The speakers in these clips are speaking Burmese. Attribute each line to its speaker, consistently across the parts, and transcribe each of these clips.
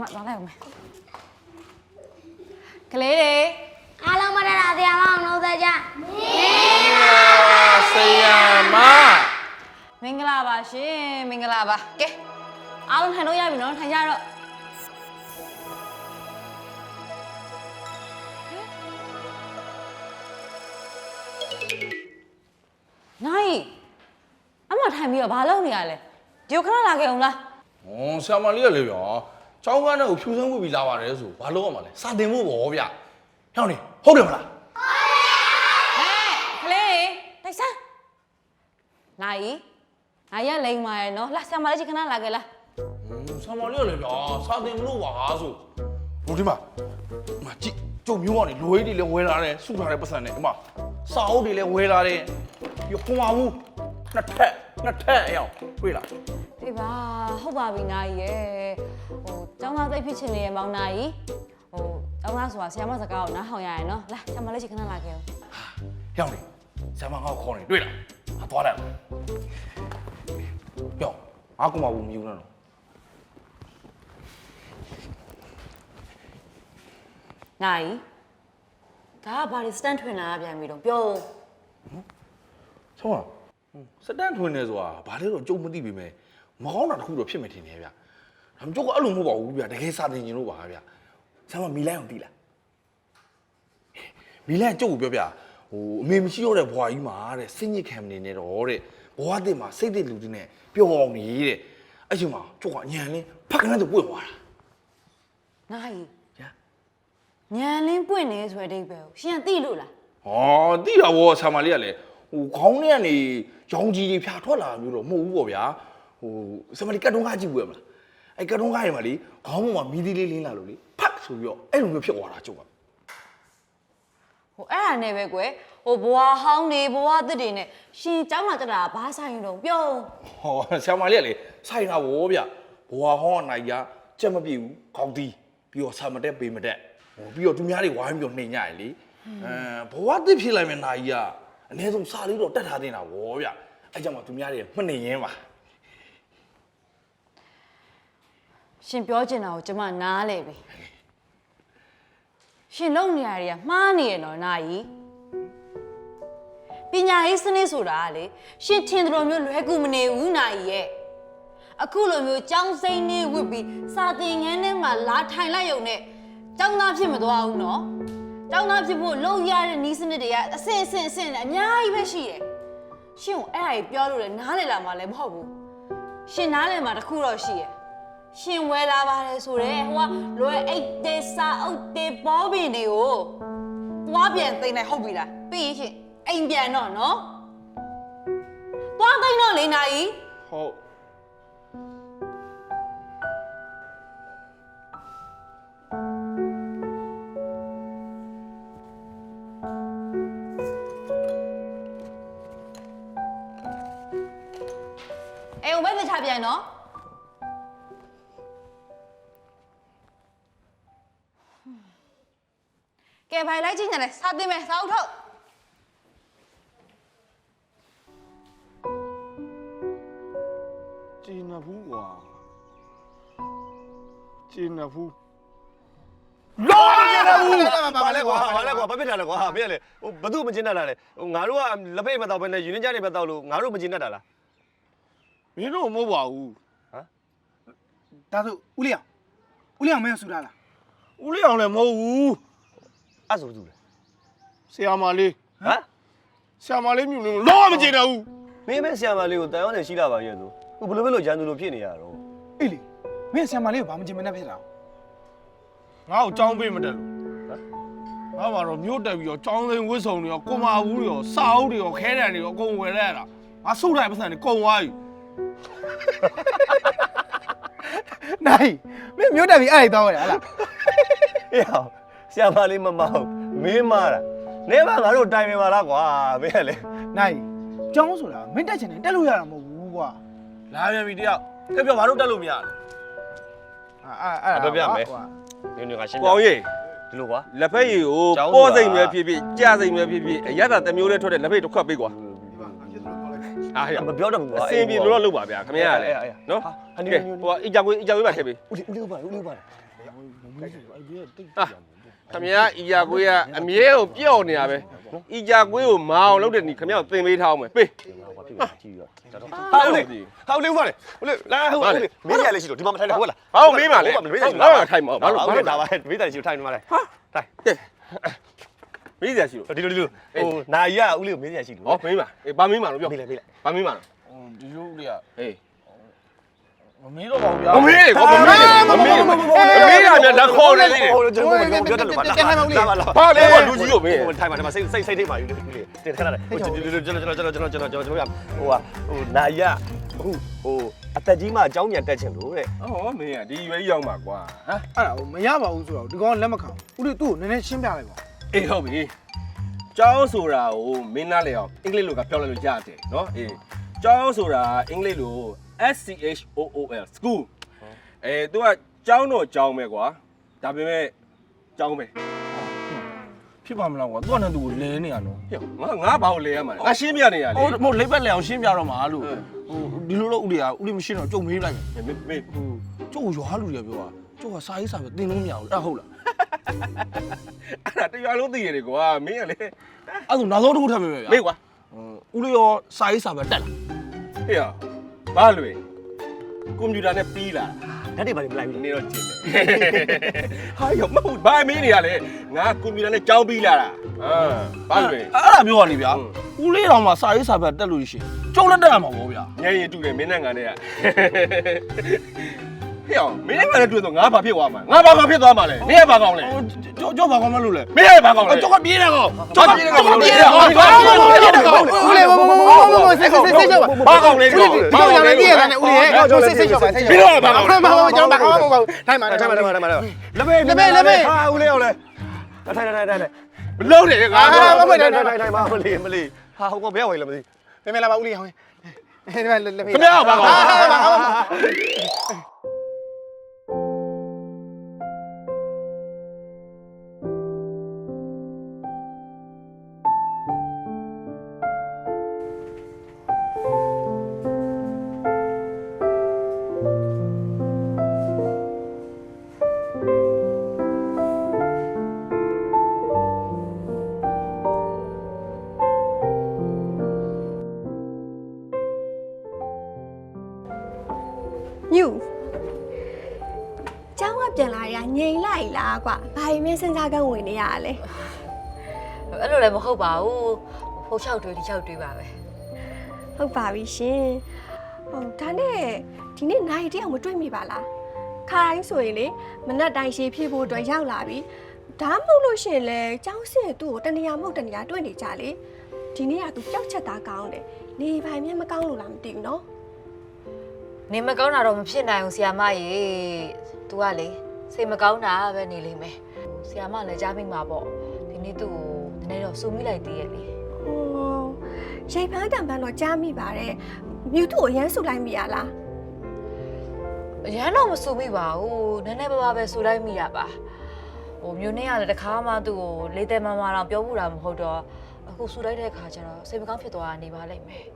Speaker 1: ကဲဆင်မသွားလိုက်အောင်မယ်ကလေးတွေ
Speaker 2: အားလုံးမရတာဆရာမအောင်လို့သက်ကြ
Speaker 3: ဆရာမ
Speaker 1: မင်္ဂလာပါရှင်မင်္ဂလာပါကဲအားလုံးထိုင်လို့ရပြီနော်ထိုင်ကြတော့နိုင်အမထိုင်ပြီးတော့ဘာလုပ်နေရလဲဒီကိုခဏလာခဲ့အောင်လား
Speaker 3: ဟွန်းဆရာမလေးရလေဗျာ ចောင်းကားနဲ့ကိုဖြူစမ်းမှုပြီးလာပါတယ်ဆိုဘာလို့ရမှာလဲစာတင်ဖို့ပေါ့ဗျဟောင်းနေဟုတ်တယ်မလား
Speaker 1: ဟဲ့ကလေးတွေတိုက်စမ်းနိုင်နိုင်ရလိမ့်ပါရဲ့နော်လာဆရာမလေးကြီးခဏလာခဲ့လား
Speaker 3: ဟွန်းဆရာမလေးရလေဗျာစာတင်မလို့ပါဆိုဟိုဒီမှာဒီမှာကြည့်ကျုံမျိုးကနေလွေးတွေလည်းဝဲလာတယ်စုထားတဲ့ပတ်စံနဲ့ဒီမှာစာအုပ်တွေလည်းဝဲလာတယ်ပြီးတော့ခွန်ပါဘူးနှစ်ထက်နှစ်ထက်အအောင်တွေ့လား
Speaker 1: ဒီပါ ဟုတ်ပါပြီနိုင်ရဲ့ဟိုကျောင်းသားသိပ်ဖြစ်ချင်နေရဲ့မောင်နိုင်ဟိုကျောင်းသားဆိုတာဆရာမစကားကိုနားထောင်ရရင်နော်လာဆရာမလေးကြီးခဏလာခဲ့အောင်
Speaker 3: ဟောင်းနေဆရာမငါ့ကိုခေါ်နေတွေ့လားငါသွားလိုက်အောင်ပြောငါကွန်ပါဘူးမယူနဲ့တော့
Speaker 1: နိုင်ဒါကဘာလို့စတန်ထွင်လာပြန်ပြီတော့ပြောဦး
Speaker 3: ဆုံးပါစတန်ထွင်နေဆိုတာဘာလဲတော့ကြုံမသိပေမဲ့ မကောင်းတာတစ်ခုတော့ဖြစ်မယ်ထင်တယ်ဗျဒါမှမကျုပ်ကအဲ့လိုမဟုတ်ပါဘူးဗျတကယ်စာသင်ကျင်လို့ပါဗျဆမ်းမမီလိုင်းအောင်တီးလားမီလိုင်းကျုပ်ကိုပြောပြဟိုအမေမရှိတော့တဲ့ဘွာကြီးမှာတဲ့စိတ်ညစ်ခံနေနေတော့တဲ့ဘွာတစ်မှာစိတ်တစ်လူတွေနဲ့ပျော်အောင်နေတဲ့အဲ့ချိန်မှာကျုပ်ကညံလင်းဖက်ကနေတော့ပွင့်သွားတာ
Speaker 1: နိုင်
Speaker 3: ဗျာ
Speaker 1: ညံလင်းပွင့်နေဆိုတဲ့အဓိပ္ပာယ်ကိုရှင်ကသိလို့လား
Speaker 3: ဟောတိတာဗောဆာမလေးကလည်းဟိုခေါင်းထဲကနေရောင်ကြီးတွေဖြာထွက်လာတာမျိုးတော့မဟုတ်ဘူးပေါ့ဗျာ ဟိုဆာမလေးကတ်တုံးကားကြည့်ဘူးရမလားအဲကတ်တုံးကားတွေမှာလေခေါင်းပေါ်မှာမီးသေးလေးလင်းလာလို့လေဖတ်ဆိုပြီးတော့အဲ့လိုမျိုးဖြစ်သွားတာကျုပ်က
Speaker 1: ဟိုအဲ့ဒါနဲ့ပဲကွယ်ဟိုဘွာဟောင်းနေဘွာသစ်တွေနဲ့ရှင်ကျောင်းလာတက်တာဘာဆိုင်တော့ပြောဦး
Speaker 3: ဟောဆာမလေးကလေဆိုင်တာဗောဗျဘွာဟောင်းကနိုင်ကြကြက်မပြေဘူးခေါင်းတီးပြီးတော့ဆာမတက်ပေမတက်ဟိုပြီးတော့သူများတွေဝိုင်းပြီးတော့နှိမ်ကြရလေအဲဘွာတစ်ဖြစ်လိုက်မယ်နိုင်ကြီးကအနည်းဆုံးစာလေးတော့တက်ထားတင်တာဗောဗျအဲ့ကြောင့်မှသူများတွေမှတ်နေရင်းပါ
Speaker 1: ရှင်ပြောချင်တာကိုကျမနားလဲပြီရှင်လုံနေရတွေကမှားနေရတော့နိုင်ပညာရေးစနစ်ဆိုတာကလေရှင်ထင်တယ်လို့မျိုးလွယ်ကူမနေဘူးနိုင်ရဲ့အခုလိုမျိုးចောင်းစိမ့်နေဝစ်ပြီးစာသင်ခန်းထဲမှာလာထိုင်လိုက်ရုံနဲ့ចောင်းသားဖြစ်မသွားဘူးနော်ចောင်းသားဖြစ်ဖို့လုံရတဲ့နီးစနစ်တွေကအဆင့်အဆင့်အဆင့်နဲ့အများကြီးပဲရှိတယ်ရှင်ကိုအဲ့ဒါကြီးပြောလို့လေနားလေလာမှလည်းမဟုတ်ဘူး ရှင်နားလည်မှာတစ်ခုတော့ရှိရယ် ရှင်ဝဲလာပါတယ်ဆိုတော့ဟိုကလွယ်အိတ်တေစာအုပ်တေပေါ်ပင်တွေကိုသွားပြန်သိမ့်လိုက်ဟုတ်ပြီလားပြီးရင်ရှင်အိမ်ပြန်တော့နော်သွားသိမ့်တော့လေနာကြီး
Speaker 3: ဟုတ်
Speaker 1: အိမ်ကိုပဲတခြားပြန်နော် ကဲဘိုင်လိုက်ကြည့်နေတယ်စာတင်မယ်စာအုပ်ထုတ်
Speaker 4: ကျင်းနဘူးကွာကျင်းနဘူး
Speaker 3: လောရရဘူး
Speaker 5: ဘာလဲကွာဘာလဲကွာဘာဖြစ်တာလဲကွာမင်းကလေဟိုဘသူမကျင်းတတ်တာလဲဟိုငါတို့ကလက်ဖိတ်မတော့ဘဲနဲ့ယူနင်းကြနေပဲတော့လို့ငါတို့မကျင်းတတ်တာလား
Speaker 4: မင်းတို့မဟုတ်ပါဘူး
Speaker 6: ဒါဆိုဦးလေးအောင်ဦးလေးအောင်မင်းဆူတာလား
Speaker 4: ဦးလေးအောင်လည်းမဟုတ်ဘူး
Speaker 5: အဲ့ဆိုသူလဲ
Speaker 4: ဆရာမလေး
Speaker 5: ဟမ်
Speaker 4: ဆရာမလေးမြူလို့လောမကျင်းတော့ဘူး
Speaker 5: မင်းမဲဆရာမလေးကိုတန်ရောင်းနေရှိလာပါရဲ့သူဟိုဘယ်လိုပဲလို့ဂျန်သူလိုဖြစ်နေရတော့
Speaker 6: အေးလေမင်းဆရာမလေးကိုဘာမှမကျင်မနဲ့ဖြစ်တာ
Speaker 4: ငါ့ကိုကြောင်းပေးမတက်လို့ငါဘာတော့မြို့တက်ပြီးတော့ကြောင်းသိမ်းဝစ်စုံတွေရောကွန်မာဘူးတွေရောစာအုပ်တွေရောခဲတံတွေရောအကုန်ဝယ်လိုက်ရတာငါစုတ်တိုင်းပတ်စံတွေကုန်သွားပြီ
Speaker 6: နိုင်မင်းမျိုးတက်ပြီးအဲ့ဒီတော့ရလား
Speaker 5: အေးဟော ဆရာမလေးမမဟုတ်မင်းမာတာနေမငါတို့တိုင်ပင်ပါလားကွာမင်းကလေ
Speaker 6: နိုင်ကျောင်းဆိုတာမင်းတက်ချင်တယ်တက်လို့ရတာမဟုတ်ဘူးကွာ
Speaker 3: လာပြန်ပြီတယောက်တက်ပြောဘာလို့တက်လို့မရလဲ
Speaker 6: အာအဲ့အဲ့
Speaker 5: ညညကရှင်း
Speaker 7: ကောင်းကြီး
Speaker 5: ဒီလိုကွာ
Speaker 7: လက်ဖက်ရည်ကို
Speaker 5: ကျောင်း
Speaker 7: ပေါ်
Speaker 5: ဆိုတာ
Speaker 7: စိမ်ပဲဖြစ်ဖြစ်ကြာစိမ်ပဲဖြစ်ဖြစ်အရသာတစ်မျိုးလေးထွက်တဲ့လက်ဖက်တစ်ခွက်ပေးကွာအားရ
Speaker 5: မပြောတော့ဘူးကွာ
Speaker 7: အစင်ပြေလို့တော့လုပ်ပါဗျာခင်ဗျားကလည်းနော်
Speaker 5: ဟာဒီ
Speaker 7: ကဲဟိုအီကြကွေးအီကြကွေးပါထည့်ပေး
Speaker 5: ဦးလေးဦးလေးပါဦးလေးပါ
Speaker 7: ဟာ ခင်ဗျားအီကြကွေးကအမြဲကိုပြော့နေတာပဲအီကြကွေးကိုမအောင်လုပ်တဲ့နီခင်ဗျားကိုသင်ပေးထားအောင်မယ်ပေး
Speaker 5: ဟာဦးလေးဟာဦးလေးဦးပါလေဦးလေးလာဟုတ်ဦးလေးမင်းရလေးရှိလို့ဒီမှာမထိုင်နဲ့ဟုတ်လား
Speaker 7: ဘာလို့မေးမှလဲ
Speaker 5: မင်းရရှိ
Speaker 7: ဘာလို့ထိုင်မအောင်ဘာလို့
Speaker 5: ဘာ
Speaker 7: ဘာ
Speaker 5: လို့
Speaker 7: လို့
Speaker 5: ဒါပါမင်းရရှိလို့ထိုင်နေမှာလေထိုင်
Speaker 7: မေးစရာရှိလို့
Speaker 5: ဒီလိုဒီလိုဟိုနာကြီးကဦးလေးကိုမင်းရရှိလို့
Speaker 7: ဟောမေးပါအေးဘာမေးမှလို့ပြော
Speaker 5: မေးလိုက်မေးလိုက်
Speaker 7: ဘာမေးမှလို့ဒီလိုဦးလေးကအေးမမေးတော့ပါဘူးဗျာမမေးလေကောမမေးလေမမေးလေမမေးရမြ လက်ခေါ်နေသေးတယ်
Speaker 5: ဟိုကျွန်တော်ပြောတယ်လို့ပါလာပါလာ
Speaker 7: ဘာလဲကလူကြီးကိုမေး
Speaker 5: ဟိုထိုင်ပါဒီမှာစိတ်စိတ်စိတ်ထိတ်ပါယူလေဦးလေးတင်ခဏလေးဟိုကျွန်တော်ကျွန်တော်ကျွန်တော်ကျွန်တော်ကျွန်တော်ကျွန်တော်ကျွန်တော်ဟိုဟာဟိုနာကြီးကဟိုဟိုအသက်ကြီးမှအကြောင်းပြန်တက်ချင်လို့တဲ့
Speaker 7: ဟောမင်းကဒီရွေးရောက်မှာကွာဟမ်
Speaker 6: အဲ့ဒါမရပါဘူးဆိုတော့ဒီကောင်လက်မခံဦးလေးသူ့ကိုနည်းနည်းရှင်းပြလိုက်ပါ
Speaker 7: အေးဟုတ်ပြီကျောင်းဆိုတာကိုမင်းနားလေအောင်အင်္ဂလိပ်လိုကပြောလိုက်လို့ရတယ်နော်အေးကျောင်းဆိုတာအင်္ဂလိပ်လို S C H O O L school အဲသူက ကျောင်းတော့ကျောင်းပဲကွာဒါပေမဲ့ကျောင်းပဲ
Speaker 3: ဖြစ်ပါမလားကွာသူကလည်းသူကိုလဲနေရနော်
Speaker 7: ဟေ့ငါငါဘာလို့လဲရမှာလဲငါရှင်းပြနေရလေ
Speaker 3: ဟိုမဟုတ်လိပ်ပတ်လဲအောင်ရှင်းပြတော့မှာလို့
Speaker 7: ဟမ်
Speaker 3: ဟိုဒီလိုတော့ဦးလေးကဦးလေးမရှင်းတော့ကြုံမေးလိုက်မယ်
Speaker 7: မေးမေး
Speaker 3: ဟိုကျုပ်ကိုရွာလူတွေကပြောတာကျုပ်ကစာရေးစာပဲတင်လို့မရဘူးအဲ့ဟုတ်လား
Speaker 7: အဲ့ဒါတရားလုံးသိရတယ်ကွာမင်းကလေ
Speaker 3: အဲ့ဒါနောက်ဆုံးတစ်ခုထပ်ပေးမယ်ဗျာ
Speaker 7: မေးကွာ
Speaker 3: ဦးလေးရောစာရေးစာပဲတက်လာ
Speaker 7: ဟေ့ဘာလွယ်ကွန်ပျူတာနဲ့ပြီးလာ
Speaker 5: ဓာတ်တွေပါမလိုက်ဘူး
Speaker 7: နေတော့ကျင်းတယ်ဟာရောမဟုတ်ဘာမင်းနေရလဲငါကွန်ပျူတာနဲ့ကြောင်းပြီးလာတာဟာဘာလွယ်
Speaker 3: အဲ့ဒါပြောရနေဗျာ
Speaker 7: ဟုတ်
Speaker 3: ဦးလေးတော်မှာစာရေးစာပဲတက်လို့ရှိရင်ကျုပ်လည်းတက်ရမှာပေါ့ဗျာ
Speaker 7: ညရင်တူတယ်မင်းနဲ့ငါနဲ့ကဟေ့အောင်မင်းနဲ့ငါနဲ့တွေ့တော့ငါဘာဖြစ်သွားမှာငါဘာဘာဖြစ်သွားမှာလဲမင်းကဘာကောင်းလဲ
Speaker 3: ဟို ကျုပ်ကျုပ်ဘာကောင်းမလို့လဲ
Speaker 7: မင်းကဘာကောင်းလဲ
Speaker 3: ကျုပ်ကပြေးတယ်ကော
Speaker 7: ကျောင်းပြေးတယ်ကောင်ပြေးတယ်ကောင်
Speaker 3: ဘာကောင်းလဲပြေးတယ်ကော
Speaker 6: ဦးလေးဘဘဘဘဘစိတ်စိတ်စိတ်ကြောက်
Speaker 7: ဘာကောင်းလဲကောင်
Speaker 6: ဒီကောင်ကြောင့်လည်းပြည့်ရတယ်ဦးလေးရဲ့စိတ်စိတ်ကြောက်ပါစိတ်
Speaker 7: မင်းတို့ကဘာကောင်းလဲ
Speaker 6: ဘာဘာကျွန်တော်ဘာကောင်းမဟုတ်ထိုင်ပါ
Speaker 5: ထိုင်ပါထိုင်ပါထိုင်ပါလက်မေး
Speaker 6: လက်မေးလက်မေး
Speaker 5: ဟာဦးလေးအောင်လဲထိုင်ထိုင်ထိုင်ထိုင်
Speaker 7: မလုံးနဲ့ငါ
Speaker 5: ထိုင်
Speaker 7: ဘာ
Speaker 5: ထိုင်ထိုင်ထိုင်ပါမလေးမလေးဟာဟိုကဘယ်ဝင်လဲမသိ
Speaker 6: မင်းမလာပါဦးလေးဟောင်းဒီမှာလက်မေး
Speaker 7: ခင်ဗျားဘာကောင်း
Speaker 8: ငြိမ်လိုက်လားကွာဘာရင်မဲစဉ်းစားကန်းဝင်နေရလဲ
Speaker 1: အဲ့လိုလည်းမဟုတ်ပါဘူးဖိုးချောက်တွေဒီချောက်တွေပါပဲ
Speaker 8: ဟုတ်ပါပြီရှင်ဟုတ်ဒါနဲ့ဒီနေ့နိုင်တယောက်မတွေ့မိပါလားခါတိုင်းဆိုရင်လေမနက်တိုင်းရှေးဖြည့်ဖို့အတွက်ရောက်လာပြီဒါမှမဟုတ်လို့ရှရင်လေကျောင်းစင်သူ့ကိုတနေရာမဟုတ်တနေရာတွေ့နေကြလေဒီနေ့ကသူကြောက်ချက်သားကောင်းတယ်နေပိုင်မျက်မကောင်းလို့လားမသိဘူးနော်
Speaker 1: နေမကောင်းတာတော့မဖြစ်နိုင်ဘူးဆီယာမရေ तू ကလေ စိတ်မကောင်းတာပဲနေလိမ့်မယ်ဆီယာမလည်းကြားမိမှာပေါ့ဒီနေ့သူ့ကိုနည်းနည်းတော့စူမိလိုက်သေးရဲ့လေ
Speaker 8: ဟိုရိတ်ဖန်းတံပန်းတော့ကြားမိပါတယ်မြူသူ့ကိုအရန်ဆူလိုက်မိရလား
Speaker 1: အရန်တော့မစူမိပါဘူးနည်းနည်းပါးပါးပဲစူလိုက်မိတာပါဟိုမျိုးနေရလည်းတခါမှသူ့ကိုလေးတယ်မမတော့ပြောမှုတာမဟုတ်တော့အခုစူလိုက်တဲ့အခါကျတော့စိတ်မကောင်းဖြစ်သွားတာနေပါလိမ့်မယ်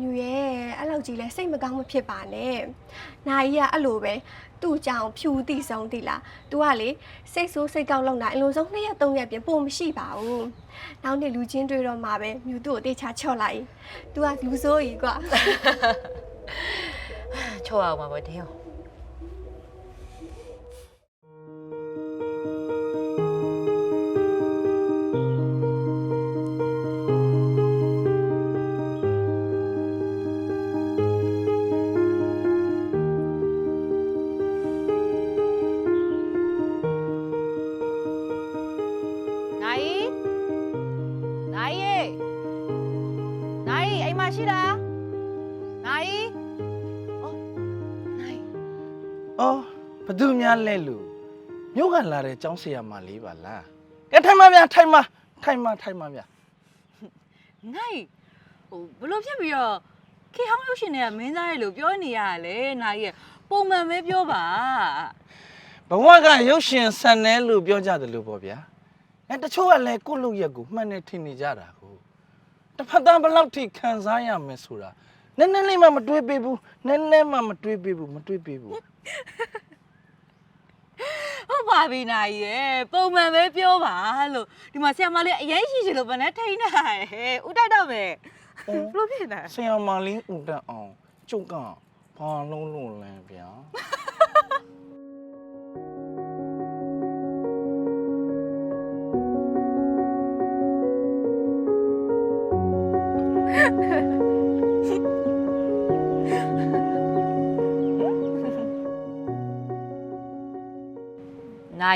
Speaker 8: ညူရဲ့အဲ့လောက်ကြီးလဲစိတ်မကောင်းမဖြစ်ပါနဲ့။နာကြီးကအဲ့လိုပဲသူ့ကြောင်ဖြူတိဆုံးတိလား။ तू ကလေစိတ်ဆိုးစိတ်ကောက်လောက်တာအလုံးစုံ2ရက်3ရက်ပြင်ပို့မရှိပါဘူး။နောက်နေ့လူချင်းတွေ့တော့မှပဲမြူသူ့ကိုတေချာချော့လိုက်။ तू ကလူဆိုးကြီးကွာ
Speaker 1: ချော့အောင်ပါပေါ့တင်း
Speaker 3: အော်ဘသူများလဲလူမြို့ကလာတဲ့ចောင်းဆရာမလေးပါလားကဲထိုင်မဗျာထိုင်မထိုင်မထိုင်မဗျာ
Speaker 9: နိုင်ဟိုဘလို့ဖြစ်ပြီးတော့ခေဟောင်းရုပ်ရှင်တွေကမင်းသားရဲ့လို့ပြောနေရတာလေနိုင်ရဲ့ပုံမှန်ပဲပြောပါ
Speaker 3: ဘဝကရုပ်ရှင်ဆန်တယ်လို့ပြောကြတယ်လို့ပေါ့ဗျာအဲတချို့ကလည်းကိုယ့်လူရက်ကိုမှန်တယ်ထင်နေကြတာကိုတတစ်ဖက်သားဘယ်လောက်ထိခံစားရမယ်ဆိုတာနည်းနည်းလေးမှမတွေးပေးဘူးနည်းနည်းမှမတွေးပေးဘူးမတွေးပေးဘူး
Speaker 1: ဟုတ်ပါပြီနိုင်ရဲ့ပုံမှန်ပဲပြောပါလို့ဒီမှာဆရာမလေးအရင်ရှိချင်လို့ဗနဲ့ထိန်းတာဟဲ့ဥတိုက်တော့မယ်ဘလို့ဖြစ်တာ
Speaker 3: ဆရာမလေးဦးတက်အောင်ကျုပ်ကဘာလုံးလုံးလဲဗျာ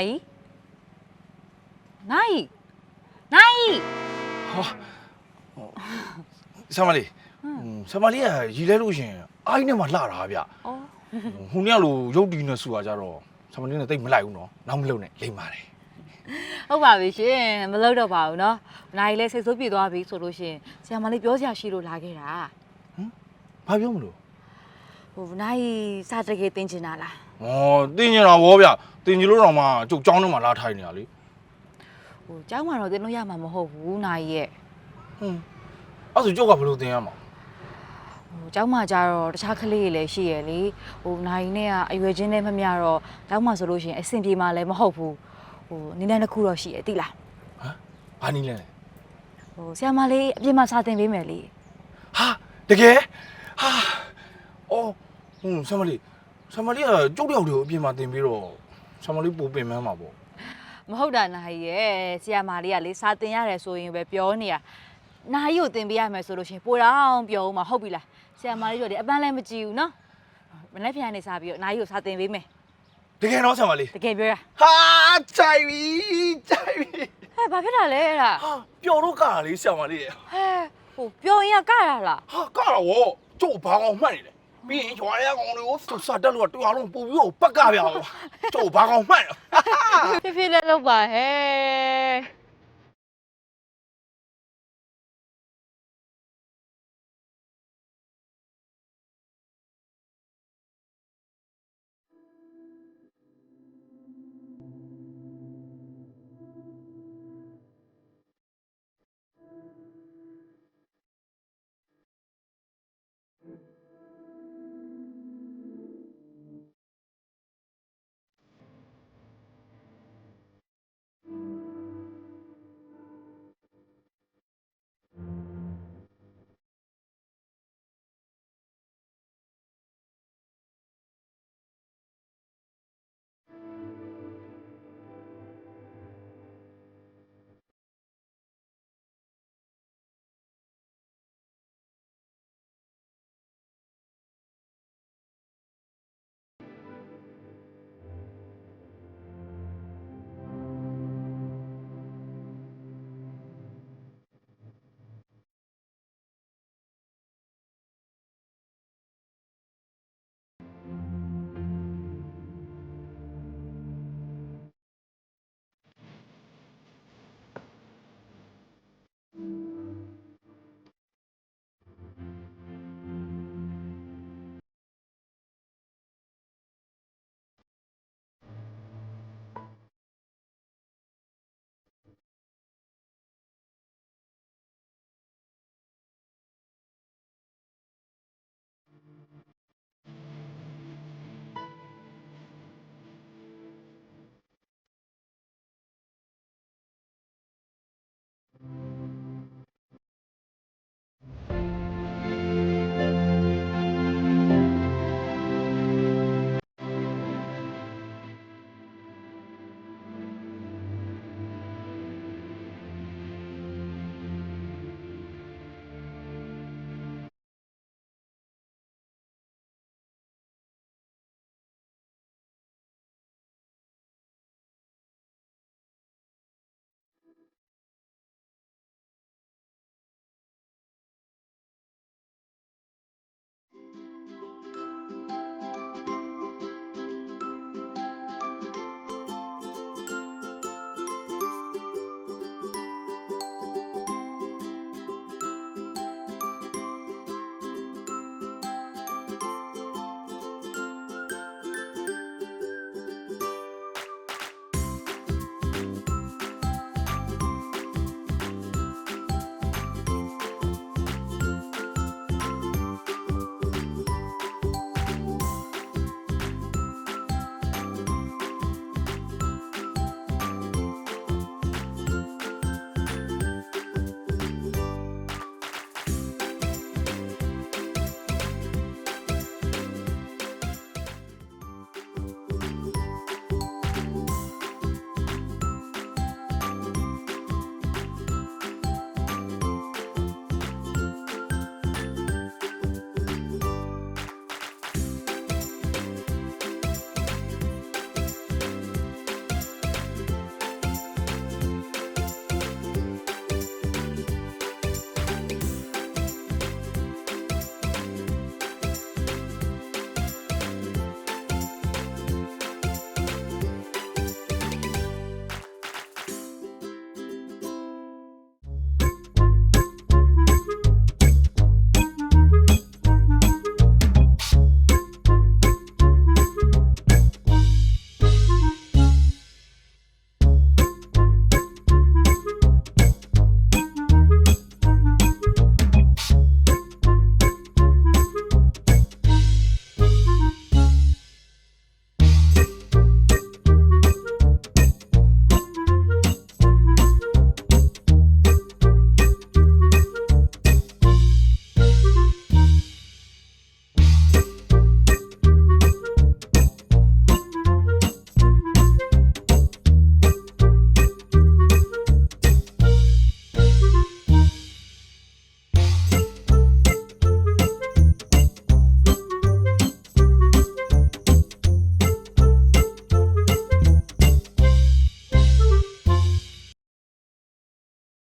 Speaker 1: နိုင်နိုင်နိုင်
Speaker 3: ဟာဆရာမလေးဆရာမလေးကရီလဲလို့ရှရင်အိုင်းနဲ့မှလှတာဗျ
Speaker 1: ဩ
Speaker 3: ဟိုနေ့ကလိုရုပ်တည်နေဆူတာကြတော့ဆရာမလေးနဲ့တိတ်မလိုက်ဘူးနော်နောက်မလုပ်နဲ့လိမ့်ပါတယ်
Speaker 1: ဟုတ်ပါပြီရှင်မလုပ်တော့ပါဘူးเนาะနိုင်လဲစိတ်ဆိုးပြေသွားပြီဆိုလို့ရှင်ဆရာမလေးပြောစရာရှိလို့လာခဲ့တာ
Speaker 3: ဘာပြောမလို့
Speaker 1: ဟိုနိုင်စာတကယ်တင်ချင်တာလား
Speaker 3: ဩတင်းကျင်တာဗောဗျတင်းကျင်လို့တော့မှကျုပ်ကြောင်းထဲမှာလာထိုင်နေတာလေ
Speaker 1: ဟိုကျောင်းမှာတော့တင်လို့ရမှာမဟုတ်ဘူးနိုင်ရဲ့
Speaker 3: ဟွန်းအဲ့ဆိုကျုပ်ကဘယ်လိုတင်ရမှာ
Speaker 1: ဟိုကျောင်းမှာကြတော့တခြားကလေးတွေလည်းရှိရလေဟိုနိုင်နဲ့ကအရွယ်ချင်းနဲ့မမျှတော့ကျောင်းမှာဆိုလို့ရှင်အဆင်ပြေမှာလည်းမဟုတ်ဘူးဟိုနည်းနည်းတစ်ခုတော့ရှိရတိလား
Speaker 3: ဘာနည်းလဲ
Speaker 1: ဟိုဆရာမလေးအပြင်မှာစာသင်ပေးမယ်လေ
Speaker 3: ဟာတကယ်ဟာအော်ဟွန်းဆရာမလေး ဆရာမလေးကကျုပ်တယောက်တည်းကိုအပြင်မှာတင်ပြီးတော့ဆရာမလေးပူပင်မန်းမှာဗော
Speaker 1: မဟုတ်တာနိုင်ရဲ့ဆရာမလေးကလေစာသင်ရတယ်ဆိုရင်ပဲပြောနေတာနိုင်ကိုသင်ပေးရမယ်ဆိုလို့ရှင်ပိုတော့ပြောဦးမှာဟုတ်ပြီလားဆရာမလေးတို့လေအပန်းလည်းမကြည့်ဘူးနော်မနေ့ပြန်နေစားပြီးတော့နိုင်ကိုစာသင်ပေးမယ်
Speaker 3: တကယ်တော့ဆရာမလေး
Speaker 1: တကယ်ပြောရ
Speaker 3: ဟာကြိုက်ပြီကြိုက်ပြီ
Speaker 1: ဟဲ့ဘာဖြစ်တာလဲအဲ့ဒါ
Speaker 3: ဟာပျော်တော့ကလေးဆရာမလေးရဲ့
Speaker 1: ဟဲ့ဟိုပြောရင်ကကရလား
Speaker 3: ဟာကတော့ကျုပ်ဘာကောင်မှတ်နေလဲ ပြီးရင်ကျွာရကောင်တွေကိုစတက်လို့တရားလုံးပူပြီးတော့ပက်ကပြအောင်ကျုပ်ဘာကောင်မှတ်
Speaker 1: ဖြစ်ဖြစ်လေးလုပ်ပါဟဲ့